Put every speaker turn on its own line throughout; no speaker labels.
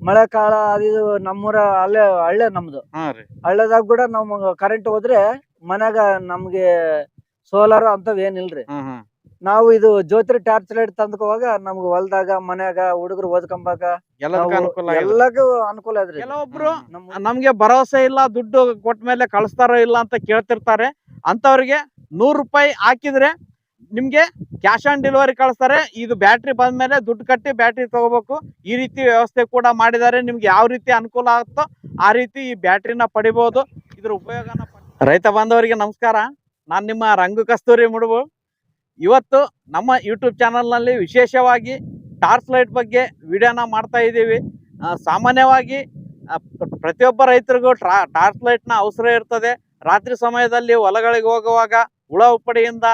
ಮಳೆ ಕಾಲ ಅದು ಇದು ನಮ್ಮೂರ ಅಲ್ಲೇ ಹಳ್ಳೆ ನಮ್ದು.
ಹಾ ರೀ.
ಹಳ್ಳದಾಗ ಕೂಡ ನಮ್ಗೆ ಕರೆಂಟ್ ಹೋದ್ರೆ ಮನ್ಯಾಗ ನಮ್ಗೆ ಸೋಲಾರ್ ಅಂತವ್ ಏನಿಲ್ರಿ
ಹ್ಮ್ ಹ್ಮ್.
ನಾವು ಇದು ಜ್ಯೋತಿ ಟಾರ್ಚ್ ಲೈಟ್ ತಂದ್ಕೋವಾಗ ನಮ್ಗೆ ಹೊಲ್ದಾಗ ಮನ್ಯಾಗ ಹುಡುಗರು ಓದ್ಕೊಂಬಾಗ
ಎಲ್ಲದಕ್ಕೂ ಅನುಕೂಲ ಆಗಿದೆ.
ಎಲ್ಲಕ್ಕೂ ಅನುಕೂಲ ಅದ್ರಿ ಇದು.
ಕೆಲವೊಬ್ರು
ನಮ್ಮ
ನಮ್ಗೆ ಭರವಸೆ ಇಲ್ಲ ದುಡ್ಡು ಕೊಟ್ಟ ಮೇಲೆ ಕಳಿಸ್ತಾರೋ ಇಲ್ಲ ಅಂತ ಕೇಳ್ತಿರ್ತಾರೆ. ಅಂತವ್ರಿಗೆ ನೂರು ರೂಪಾಯಿ ಹಾಕಿದ್ರೆ ನಿಮ್ಗೆ ಕ್ಯಾಶ್ ಆನ್ ಡೆಲಿವರಿ ಕಳಿಸ್ತಾರೆ. ಇದು ಬ್ಯಾಟ್ರಿ ಬಂದ್ಮೇಲೆ ದುಡ್ಡು ಕಟ್ಟಿ ಬ್ಯಾಟ್ರಿ ತಗೋಬೇಕು. ಈ ರೀತಿ ವ್ಯವಸ್ಥೆ ಕೂಡ ಮಾಡಿದ್ದಾರೆ. ನಿಮ್ಗೆ ಯಾವ ರೀತಿ ಅನುಕೂಲ ಆಗುತ್ತೋ ಆ ರೀತಿ ಈ ಬ್ಯಾಟ್ರಿನ ಪಡಿಬಹುದು ಇದ್ರ ಉಪಯೋಗನ ರೈತ ಬಾಂಧವರಿಗೆ ನಮಸ್ಕಾರ. ನಾನು ನಿಮ್ಮ ರಂಗು ಕಸ್ತೂರಿ ಮುಡುಬು. ಇವತ್ತು ನಮ್ಮ ಯೂಟ್ಯೂಬ್ ಚಾನಲ್ನಲ್ಲಿ ವಿಶೇಷವಾಗಿ ಟಾರ್ಚ್ ಲೈಟ್ ಬಗ್ಗೆ ವಿಡಿಯೋನ ಮಾಡ್ತಾ ಇದ್ದೀವಿ. ಸಾಮಾನ್ಯವಾಗಿ ಪ್ರತಿಯೊಬ್ಬ ರೈತರಿಗೂ ಟ್ರಾ, ಟಾರ್ಚ್ ಲೈಟ್ನ ಅವಸರ ಇರ್ತದೆ. ರಾತ್ರಿ ಸಮಯದಲ್ಲಿ ಹೊಲಗಳಿಗೆ ಹೋಗುವಾಗ ಹುಳ ಉಪ್ಪಡಿಯಿಂದ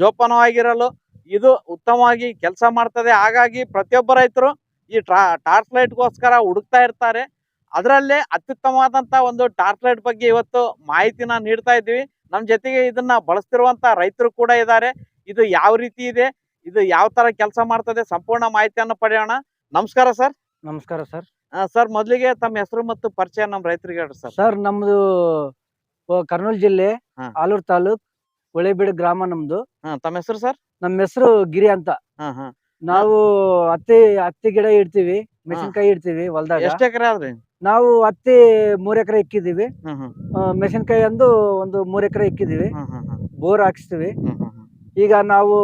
ಜೋಪಾನವಾಗಿರಲು ಇದು ಉತ್ತಮವಾಗಿ ಕೆಲಸ ಮಾಡ್ತದೆ. ಹಾಗಾಗಿ ಪ್ರತಿಯೊಬ್ಬ ರೈತರು ಈ ಟ್ರಾ ಟಾರ್ಚ್ ಲೈಟ್ಗೋಸ್ಕರ ಹುಡುಕ್ತಾ ಇರ್ತಾರೆ. ಅದರಲ್ಲೇ ಅತ್ಯುತ್ತಮವಾದಂಥ ಒಂದು ಟಾರ್ಚ್ ಲೈಟ್ ಬಗ್ಗೆ ಇವತ್ತು ಮಾಹಿತಿನ ನೀಡ್ತಾ ಇದ್ದೀವಿ. ನಮ್ಮ ಜೊತೆಗೆ ಇದನ್ನ ಬಳಸ್ತಿರುವಂಥ ರೈತರು ಕೂಡ ಇದ್ದಾರೆ. ಇದು ಯಾವ ರೀತಿ ಇದೆ? ಇದು ಯಾವ ತರ ಕೆಲಸ ಮಾಡ್ತದೆ? ಸಂಪೂರ್ಣ ಮಾಹಿತಿಯನ್ನು ಪಡೆಯೋಣ. ನಮಸ್ಕಾರ ಸರ್.
ನಮಸ್ಕಾರ ಸರ್.
ಸರ್ ಮೊದಲಿಗೆ ತಮ್ಮ ಹೆಸರು ಮತ್ತು ಪರಿಚಯ ನಮ್ಮ ರೈತರಿಗೆ ಸರ್.
ಸರ್ ನಮ್ದು ಕರ್ನೂಲ್ ಜಿಲ್ಲೆ ಆಲೂರ್ ತಾಲೂಕ್ ಹೊಳೆಬೀಡು ಗ್ರಾಮ ನಮ್ದು.
ಹಾ, ತಮ್ಮ ಹೆಸರು ಸರ್?
ನಮ್ಮ ಹೆಸರು ಗಿರಿ ಅಂತ.
ಹಾ ಹಾ.
ನಾವು ಹತ್ತಿ ಹತ್ತಿ ಗಿಡ ಇಡ್ತೀವಿ ಮೆಣಸಿನ್ಕಾಯಿ ಇಡ್ತೀವಿ ಹೊಲದಾಗ.
ಎಷ್ಟು ಎಕರೆ ಆದ್ರಿ?
ನಾವು ಹತ್ತಿ ಮೂರ್ ಎಕರೆ ಇಕ್ಕಿದೀವಿ
ಹ್ಮ್ ಹ್ಮ್.
ಆ, ಮೆಣಸಿನ್ಕಾಯಿ ಅಂದು ಒಂದು ಮೂರ್ ಎಕರೆ ಇಕ್ಕಿದೀವಿ
ಹ್ಮ್ ಹ್ಮ್ ಹ್ಮ್.
ಬೋರ್ ಹಾಕಿಸ್ತೀವಿ.
ಹ್ಮ್ ಹ್ಮ್ ಹ್ಮ್.
ಈಗ ನಾವು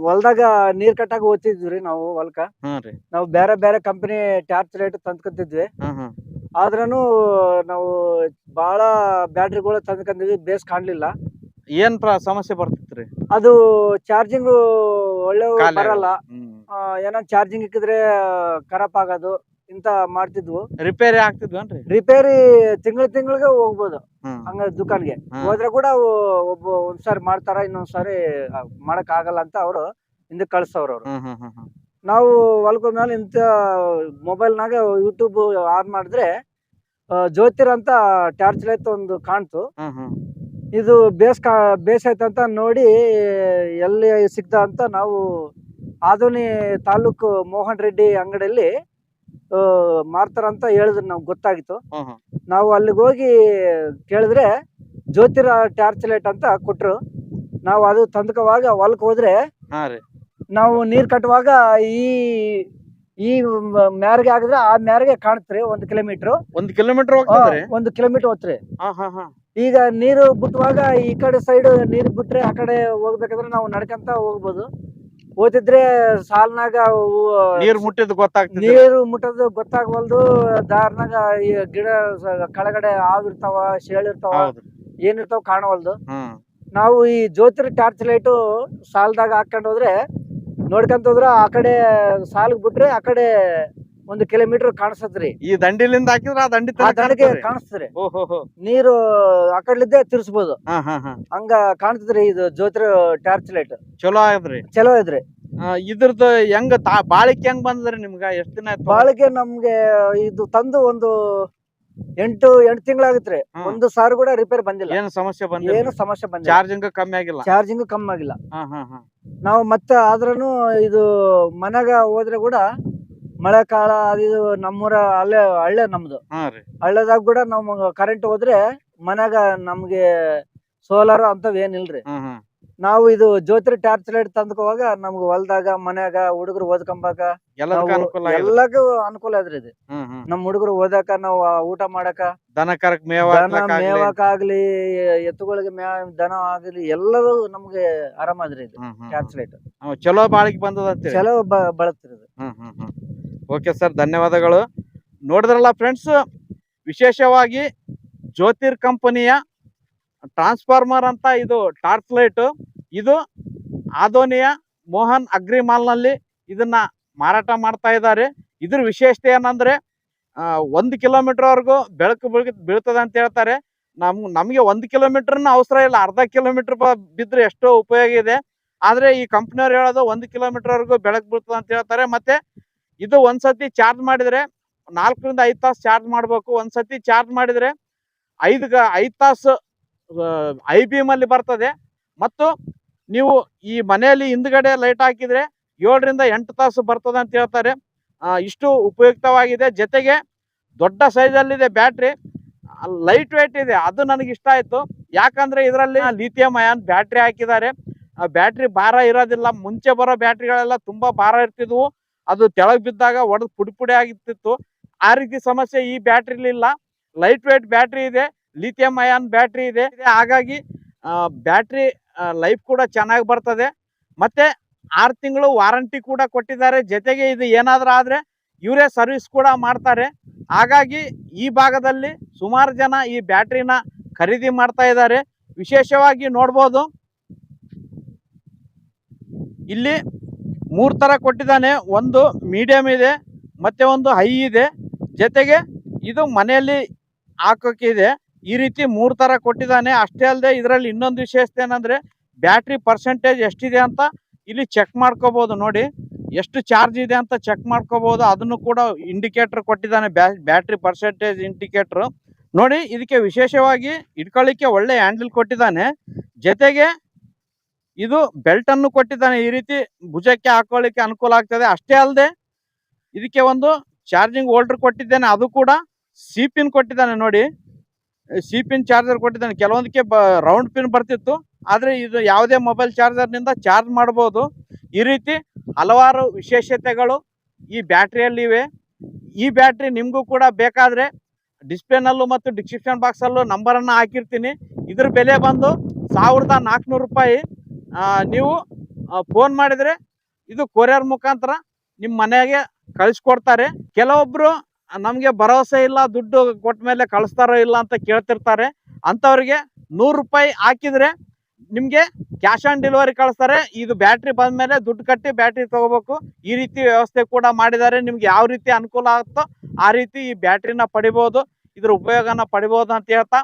ಹೊಲದಾಗ ನೀರ್ ಕಟ್ಟಾಗ ಓದ್ತಿದ್ವಿ ನಾವು ಹೊಲಕ.
ಹ್ಮ್ ರೀ.
ನಾವು ಬೇರೆ ಬೇರೆ ಕಂಪನಿ ಟಾರ್ಚ್ ರೇಟ್ ತಂದ್ಕೊತಿದ್ವಿ.
ಹ್ಮ್ ಹ್ಮ್.
ಆದ್ರೂ ನಾವು ಬಾಳ ಬ್ಯಾಟ್ರಿಗಳು ತಂದ್ಕೊಂಡಿದ್ವಿ ಬೇಸ್ ಕಾಣಲಿಲ್ಲ.
ಏನ್ ಪ್ರ- ಸಮಸ್ಯೆ ಬರ್ತಿತ್ರಿ?
ಅದು ಚಾರ್ಜಿಂಗ್ ಒಳ್ಳೆ
ಖಾಲಿ
ಬರಲ್ಲ.
ಹ್ಮ್.
ಆ, ಏನೋ ಚಾರ್ಜಿಂಗ್ ಇಕ್ಕಿದ್ರೆ ಖರಾಬ್ ಆಗೋದು ಇಂತ ಮಾಡ್ತಿದ್ವು.
ರಿಪೇರಿ ಆಗ್ತಿದ್ವನ್ರಿ?
ರಿಪೇರಿ ತಿಂಗಳ ತಿಂಗಳಿಗೆ ಹೋಗ್ಬೋದು.
ಹ್ಮ್.
ಹಂಗ ದುಕಾನ್ಗೆ.
ಹ್ಮ್.
ಹೋದ್ರೆ ಕೂಡ ಅವು ಒಬ್ಬ ಒಂದ್ಸಾರಿ ಮಾಡ್ತಾರ ಇನ್ನೊಂದ್ಸಾರಿ ಮಾಡಕ್ ಆಗಲ್ಲ ಅಂತ ಅವರು ಹಿಂದಕ್ಕೆ ಕಳ್ಸವ್ರ ಅವ್ರು.
ಹ್ಮ್ ಹ್ಮ್ ಹ್ಮ್ ಹ್ಮ್.
ನಾವು ಹೊಲ್ಕೊಂಡ್ಮೇಲೆ ಮೇಲೆ ಮೊಬೈಲ್ ಮೊಬೈಲ್ನಾಗ ಯೂಟ್ಯೂಬ್ ಆನ್ ಮಾಡಿದ್ರೆ ಜ್ಯೋತಿರ್ ಅಂತ ಟಾರ್ಚ್ ಲೈಟ್ ಒಂದು ಕಾಣ್ತು. ಇದು ಬೇಸ್ ಕಾ ಬೇಸ್ ಐತಂತ ನೋಡಿ ಎಲ್ಲಿ ಸಿಗ್ತ ಅಂತ ನಾವು ಆದೋನಿ ತಾಲೂಕು ಮೋಹನ್ ರೆಡ್ಡಿ ಅಂಗಡಿಯಲ್ಲಿ ಮಾರ್ತಾರಂತ ಹೇಳಿದ್ರು ನಮ್ಗೆ ಗೊತ್ತಾಗಿತ್ತು. ನಾವು ಅಲ್ಲಿಗೆ ಹೋಗಿ ಕೇಳಿದ್ರೆ ಜ್ಯೋತಿರ ಟಾರ್ಚ್ ಲೈಟ್ ಅಂತ ಕೊಟ್ರು. ನಾವು ಅದು ತಂದಕವಾಗ ಹೊಲಕ್ಕೆ ಹೋದ್ರೆ ನಾವು ನೀರ್ ಕಟ್ಟುವಾಗ ಈ ಈ ಮ್ಯಾರ್ಗೆ ಆಗಿದ್ರೆ ಆ ಮ್ಯಾರ್ಗೆ ಕಾಣ್ತ್ರಿ ಒಂದ್ ಕಿಲೋಮೀಟರ್.
ಒಂದ್ ಕಿಲೋಮೀಟರ್
ಒಂದ್ ಕಿಲೋಮೀಟರ್ ಹೋತ್ರಿ. ಈಗ ನೀರು ಬಿಟ್ಟುವಾಗ ಈ ಕಡೆ ಸೈಡ್ ನೀರು ಬಿಟ್ರೆ ಆ ಕಡೆ ಹೋಗ್ಬೇಕಂದ್ರೆ ನಾವು ನಡ್ಕಂತ ಹೋಗ್ಬೋದು. ಓದಿದ್ರೆ ಸಾಲ್ನಾಗ
ನೀರು ಮುಟ್ಟಿದ್ ಗೊತ್ತಾಗ್ತದೆ.
ನೀರು ಮುಟ್ಟದ್ ಗೊತ್ತಾಗವಲ್ದು ದಾರ್ನಾಗ ಈ ಗಿಡ ಕೆಳಗಡೆ ಆವಿರ್ತಾವ ಇರ್ತಾವ ಶೇಳ್ ಇರ್ತಾವ ಏನಿರ್ತಾವ ಕಾಣವಲ್ದು. ನಾವು ಈ ಜ್ಯೋತಿರ್ ಟಾರ್ಚ್ ಲೈಟು ಸಾಲ್ದಾಗ ಹಾಕೊಂಡ್ ಹೋದ್ರೆ ನೋಡ್ಕೊಂತ ಹೋದ್ರ ಆ ಕಡೆ ಸಾಲಿಗೆ ಬಿಟ್ರೆ ಆ ಕಡೆ ಒಂದು ಕಿಲೋಮೀಟರ್ ಕಾಣಿಸ್ತದ್ರಿ
ಈ ದಂಡಿಲಿಂದ ಹಾಕಿದ್ರ ಆ ದಂಡಿ
ಆ ದಂಡಿಗೆ? ಕಾಣಿಸ್ತದ್ರಿ
ಓಹೋ
ನೀರು ಆ ಕಡ್ಲಿದ್ದೆ ತಿರ್ಸ್ಬೋದು.
ಹಾ ಹಾ ಹಾ.
ಹಂಗ ಕಾಣ್ತದ್ರಿ ಇದು ಜ್ಯೋತಿರ್ ಟಾರ್ಚ್ ಲೈಟ್
ಚಲೋ ಆಗದ್ರಿ
ಚಲೋ ಇದ್ರಿ
ಆ, ಇದ್ರದ್ದು ಹೆಂಗ ತಾ ಬಾಳಿಕೆ ಹೆಂಗ್ ಬಂದ್ರಿ ನಿಮ್ಗ? ಎಷ್ಟ್ ದಿನ ಬಾಳಿಕೆ
ಬಾಳಿಗೆ ನಮ್ಗೆ ಇದು ತಂದು ಒಂದು ಎಂಟು ಎಂಟು ತಿಂಗಳಾಗಿತ್ರಿ.
ಆಗುತ್ತೆ
ಒಂದು ಸಾವಿರ ಕೂಡ ರಿಪೇರ್ ಬಂದಿಲ್ಲ.
ಏನು ಸಮಸ್ಯೆ ಬಂದಿಲ್ಲ?
ಏನು ಸಮಸ್ಯೆ ಬಂದಿಲ್ಲ.
ಚಾರ್ಜಿಂಗ್ ಕಮ್ಮಿ ಆಗಿಲ್ಲ.
ಚಾರ್ಜಿಂಗ್ ಕಮ್ಮಿ ಆಗಿಲ್ಲ.
ಹಾ ಹಾ ಹಾ.
ನಾವು ಮತ್ತೆ ಆದ್ರೂ ಇದು ಮನೆಗ ಹೋದ್ರೆ ಕೂಡ ಮಳೆ ಕಾಲ ಅದು ಇದು ನಮ್ಮೂರ ಅಲ್ಲೇ ಹಳ್ಳೆ ನಮ್ದು.
ಹಾ ರೀ.
ಹಳ್ಳದಾಗ ಕೂಡ ನಮ್ಗೆ ಕರೆಂಟ್ ಹೋದ್ರೆ ಮನೆಗ ನಮ್ಗೆ ಸೋಲಾರ್ ಅಂತವ್ ಏನಿಲ್ರಿ. ನಾವು ಇದು ಜ್ಯೋತಿರ್ ಟಾರ್ಚ್ ಲೈಟ್ ತಂದ್ಕೋವಾಗ ನಮ್ಗ್ ಹೊಲ್ದಾಗ ಮನ್ಯಾಗ ಹುಡುಗರು ಓದ್ಕೊಂಬಾಕ
ಎಲ್ಲದಕ್ಕೂ ಅನುಕೂಲ ಆಗಿದೆ.
ಎಲ್ಲಕ್ಕೂ ಅನುಕೂಲ ಅದ್ರಿ ಇದು. ನಮ್ ಹುಡುಗರು ಓದಾಕ ನಾವು ಊಟ ಮಾಡಾಕ
ದನ
ಮೇವಕ್ ಆಗ್ಲಿ. ಎತ್ತುಗಳಿಗೆ ದನ ಆಗ್ಲಿ ಎಲ್ಲರೂ ನಮ್ಗೆ ಆರಾಮದ್ರಿ ಇದು ಟಾರ್ಚ್ ಲೈಟ್
ಚಲೋ ಬಾಳಿಕೆ ಬಂದದ
ಚಲೋ ಬಳಸ್ತಿರಿ ಇದು.
ಓಕೆ ಸರ್ ಧನ್ಯವಾದಗಳು. ನೋಡಿದ್ರಲ್ಲ ಫ್ರೆಂಡ್ಸ್ ವಿಶೇಷವಾಗಿ ಜ್ಯೋತಿರ್ ಕಂಪನಿಯ ಟ್ರಾನ್ಸ್ಫಾರ್ಮರ್ ಅಂತ ಇದು ಟಾರ್ಚ್ ಲೈಟ್, ಇದು ಆದೋನಿಯ ಮೋಹನ್ ಅಗ್ರಿ ಮಾಲ್ನಲ್ಲಿ ಇದನ್ನ ಮಾರಾಟ ಮಾಡ್ತಾ ಇದ್ದಾರೆ. ಇದ್ರ ವಿಶೇಷತೆ ಏನಂದ್ರೆ ಒಂದು ಕಿಲೋಮೀಟರ್ವರೆಗೂ ಬೆಳಕು ಬೆಳಕು, ಬೀಳ್ತದೆ ಅಂತ ಹೇಳ್ತಾರೆ. ನಮ್, ನಮಗೆ ಒಂದು ಕಿಲೋಮೀಟರ್ನ ಅವಸರ ಇಲ್ಲ. ಅರ್ಧ ಕಿಲೋಮೀಟರ್ ಬಿದ್ರೆ ಎಷ್ಟೋ ಉಪಯೋಗ ಇದೆ. ಆದ್ರೆ ಈ ಕಂಪ್ನಿಯವ್ರು ಹೇಳೋದು ಒಂದು ಕಿಲೋಮೀಟರ್ವರೆಗೂ ಬೆಳಕು ಬೀಳ್ತದೆ ಅಂತ ಹೇಳ್ತಾರೆ. ಮತ್ತೆ ಇದು ಒಂದ್ಸತಿ ಚಾರ್ಜ್ ಮಾಡಿದರೆ ನಾಲ್ಕರಿಂದ ಐದು ತಾಸು ಚಾರ್ಜ್ ಮಾಡಬೇಕು. ಒಂದ್ಸತಿ ಚಾರ್ಜ್ ಮಾಡಿದರೆ ಐದು ಐದು ತಾಸು ಐ ಬಿ ಎಂ ಅಲ್ಲಿ ಬರ್ತದೆ. ಮತ್ತು ನೀವು ಈ ಮನೆಯಲ್ಲಿ ಹಿಂದ್ಗಡೆ ಲೈಟ್ ಹಾಕಿದ್ರೆ ಏಳರಿಂದ ಎಂಟು ತಾಸು ಬರ್ತದೆ ಅಂತ ಹೇಳ್ತಾರೆ. ಇಷ್ಟು ಉಪಯುಕ್ತವಾಗಿದೆ. ಜೊತೆಗೆ ದೊಡ್ಡ ಸೈಜಲ್ಲಿದೆ ಬ್ಯಾಟ್ರಿ ಲೈಟ್ ವೇಟ್ ಇದೆ. ಅದು ನನಗೆ ಇಷ್ಟ ಆಯ್ತು. ಯಾಕಂದ್ರೆ ಇದರಲ್ಲಿ ಲಿಥಿಯಂ ಅಯಾನ್ ಬ್ಯಾಟ್ರಿ ಹಾಕಿದ್ದಾರೆ. ಬ್ಯಾಟ್ರಿ ಭಾರ ಇರೋದಿಲ್ಲ. ಮುಂಚೆ ಬರೋ ಬ್ಯಾಟ್ರಿಗಳೆಲ್ಲ ತುಂಬಾ ಭಾರ ಇರ್ತಿದ್ವು. ಅದು ತೆಳಗ್ ಬಿದ್ದಾಗ ಒಡೆದು ಪುಡಿ ಪುಡಿ ಆಗಿರ್ತಿತ್ತು ಆ ರೀತಿ ಸಮಸ್ಯೆ ಈ ಬ್ಯಾಟ್ರಿಲಿಲ್ಲ ಲೈಟ್ ವೇಟ್ ಬ್ಯಾಟ್ರಿ ಇದೆ. ಲಿಥಿಯಂ ಅಯಾನ್ ಬ್ಯಾಟ್ರಿ ಇದೆ. ಹಾಗಾಗಿ ಬ್ಯಾಟ್ರಿ ಲೈಫ್ ಕೂಡ ಚೆನ್ನಾಗಿ ಬರ್ತದೆ. ಮತ್ತೆ ಆರು ತಿಂಗಳು ವಾರಂಟಿ ಕೂಡ ಕೊಟ್ಟಿದ್ದಾರೆ. ಜೊತೆಗೆ ಇದು ಏನಾದರೂ ಆದ್ರೆ ಇವರೇ ಸರ್ವಿಸ್ ಕೂಡ ಮಾಡ್ತಾರೆ. ಹಾಗಾಗಿ ಈ ಭಾಗದಲ್ಲಿ ಸುಮಾರು ಜನ ಈ ಬ್ಯಾಟ್ರಿನ ಖರೀದಿ ಮಾಡ್ತಾ ಇದ್ದಾರೆ. ವಿಶೇಷವಾಗಿ ನೋಡ್ಬೋದು, ಇಲ್ಲಿ ಮೂರು ತರ ಕೊಟ್ಟಿದ್ದಾನೆ. ಒಂದು ಮೀಡಿಯಂ ಇದೆ, ಮತ್ತೆ ಒಂದು ಹೈ ಇದೆ. ಜೊತೆಗೆ ಇದು ಮನೆಯಲ್ಲಿ ಹಾಕೋಕ್ಕಿದೆ ಈ ರೀತಿ ಮೂರು ತರ ಕೊಟ್ಟಿದ್ದಾನೆ. ಅಷ್ಟೇ ಅಲ್ಲದೆ ಇದರಲ್ಲಿ ಇನ್ನೊಂದು ವಿಶೇಷತೆ ಏನಂದ್ರೆ ಬ್ಯಾಟ್ರಿ ಪರ್ಸೆಂಟೇಜ್ ಎಷ್ಟಿದೆ ಅಂತ ಇಲ್ಲಿ ಚೆಕ್ ಮಾಡ್ಕೋಬಹುದು ನೋಡಿ. ಎಷ್ಟು ಚಾರ್ಜ್ ಇದೆ ಅಂತ ಚೆಕ್ ಮಾಡ್ಕೋಬಹುದು ಅದನ್ನು ಕೂಡ ಇಂಡಿಕೇಟರ್ ಕೊಟ್ಟಿದ್ದಾನೆ ಬ್ಯಾಟ್ರಿ ಪರ್ಸೆಂಟೇಜ್ ಇಂಡಿಕೇಟರ್. ನೋಡಿ, ಇದಕ್ಕೆ ವಿಶೇಷವಾಗಿ ಇಟ್ಕೊಳ್ಳಿಕ್ಕೆ ಒಳ್ಳೆ ಹ್ಯಾಂಡಲ್ ಕೊಟ್ಟಿದ್ದಾನೆ. ಜೊತೆಗೆ ಇದು ಬೆಲ್ಟ್ ಅನ್ನು ಕೊಟ್ಟಿದ್ದಾನೆ. ಈ ರೀತಿ ಭುಜಕ್ಕೆ ಹಾಕೊಳ್ಳಿಕ್ಕೆ ಅನುಕೂಲ ಆಗ್ತದೆ. ಅಷ್ಟೇ ಅಲ್ಲದೆ ಇದಕ್ಕೆ ಒಂದು ಚಾರ್ಜಿಂಗ್ ಹೋಲ್ಡರ್ ಕೊಟ್ಟಿದ್ದೇನೆ. ಅದು ಕೂಡ ಸಿ ಪಿನ್ ಕೊಟ್ಟಿದ್ದಾನೆ ನೋಡಿ. ಸಿ ಪಿನ್ ಚಾರ್ಜರ್ ಕೊಟ್ಟಿದ್ದಾನೆ. ಕೆಲವೊಂದಕ್ಕೆ ರೌಂಡ್ ಪಿನ್ ಬರ್ತಿತ್ತು. ಆದರೆ ಇದು ಯಾವುದೇ ಮೊಬೈಲ್ ಚಾರ್ಜರ್ನಿಂದ ಚಾರ್ಜ್ ಮಾಡಬಹುದು ಈ ರೀತಿ ಹಲವಾರು ವಿಶೇಷತೆಗಳು ಈ ಬ್ಯಾಟ್ರಿಯಲ್ಲಿ ಇವೆ. ಈ ಬ್ಯಾಟ್ರಿ ನಿಮಗೂ ಕೂಡ ಬೇಕಾದರೆ ಡಿಸ್ಪ್ಲೇನಲ್ಲೂ ಮತ್ತು ಡಿಸ್ಕ್ರಿಪ್ಷನ್ ಬಾಕ್ಸ್ ನಂಬರನ್ನು ಹಾಕಿರ್ತೀನಿ. ಇದ್ರ ಬೆಲೆ ಬಂದು ಸಾವಿರದ ನಾಲ್ಕುನೂರು ರೂಪಾಯಿ. ನೀವು ಫೋನ್ ಮಾಡಿದ್ರೆ ಇದು ಕೊರಿಯರ್ ಮುಖಾಂತರ ನಿಮ್ಮ ಮನೆಗೆ ಕಳಿಸ್ಕೊಡ್ತಾರೆ ಕೆಲವೊಬ್ರು ನಮಗೆ ಭರವಸೆ ಇಲ್ಲ, ದುಡ್ಡು ಕೊಟ್ಟ ಮೇಲೆ ಕಳಿಸ್ತಾರೋ ಇಲ್ಲ ಅಂತ ಕೇಳ್ತಿರ್ತಾರೆ. ಅಂಥವ್ರಿಗೆ ನೂರು ರೂಪಾಯಿ ಹಾಕಿದ್ರೆ ನಿಮಗೆ ಕ್ಯಾಶ್ ಆನ್ ಡೆಲಿವರಿ ಕಳಿಸ್ತಾರೆ. ಇದು ಬ್ಯಾಟ್ರಿ ಬಂದ್ಮೇಲೆ ದುಡ್ಡು ಕಟ್ಟಿ ಬ್ಯಾಟ್ರಿ ತಗೋಬೇಕು. ಈ ರೀತಿ ವ್ಯವಸ್ಥೆ ಕೂಡ ಮಾಡಿದ್ದಾರೆ. ನಿಮ್ಗೆ ಯಾವ ರೀತಿ ಅನುಕೂಲ ಆಗುತ್ತೋ ಆ ರೀತಿ ಈ ಬ್ಯಾಟ್ರಿನ ಪಡಿಬೋದು, ಇದ್ರ ಉಪಯೋಗನ ಪಡಿಬೋದು ಅಂತ ಹೇಳ್ತಾ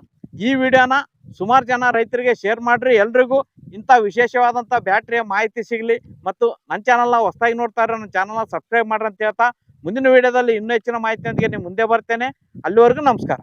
ಈ ವಿಡಿಯೋನ ಸುಮಾರು ಜನ ರೈತರಿಗೆ ಶೇರ್ ಮಾಡಿರಿ. ಎಲ್ರಿಗೂ ಇಂಥ ವಿಶೇಷವಾದಂಥ ಬ್ಯಾಟ್ರಿಯ ಮಾಹಿತಿ ಸಿಗಲಿ. ಮತ್ತು ನನ್ನ ಚಾನಲ್ನ ಹೊಸ್ದಾಗಿ ನೋಡ್ತಾ ನನ್ನ ಚಾನಲ್ನ ಸಬ್ಸ್ಕ್ರೈಬ್ ಮಾಡ್ರಿ ಅಂತ ಹೇಳ್ತಾ ಮುಂದಿನ ವಿಡಿಯೋದಲ್ಲಿ ಇನ್ನೂ ಹೆಚ್ಚಿನ ಮಾಹಿತಿಯೊಂದಿಗೆ ನಿಮ್ಮ ಮುಂದೆ ಬರ್ತೇನೆ. ಅಲ್ಲಿವರೆಗೂ ನಮಸ್ಕಾರ.